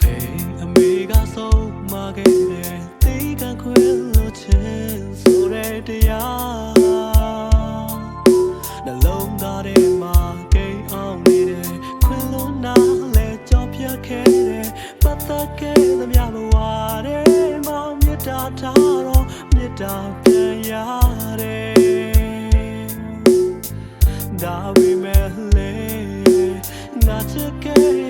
ပေအမေကဆုံးမခဲ့တဲ့တေးကခွဲလို့ချင်ဆိုတဲ့တရားနှလုံးသားထဲမှာကိန်းအောင်နေတဲ့ခွင်လုံးနာလဲကြောပြခဲ့တဲ့ပတ်သက်ခဲ့သမျှဘဝထဲမှာမြတ်တာထားတော့မြတ်တာပြန်ရတယ်ဒါပေမဲ့လေငါချစ်ခဲ့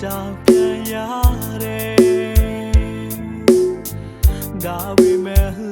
တာပြန်ရတယ်ဒါပေမဲ့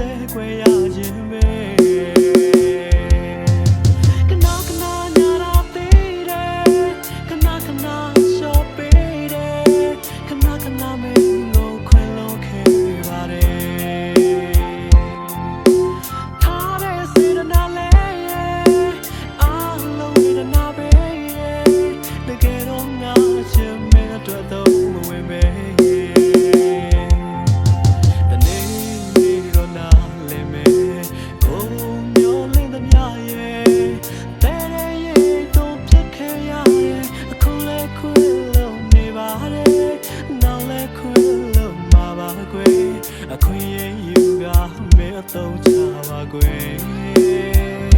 သေးခွဲရခြင်း အခွင့်အရေးယူကမဲအသုံးချပါကွယ်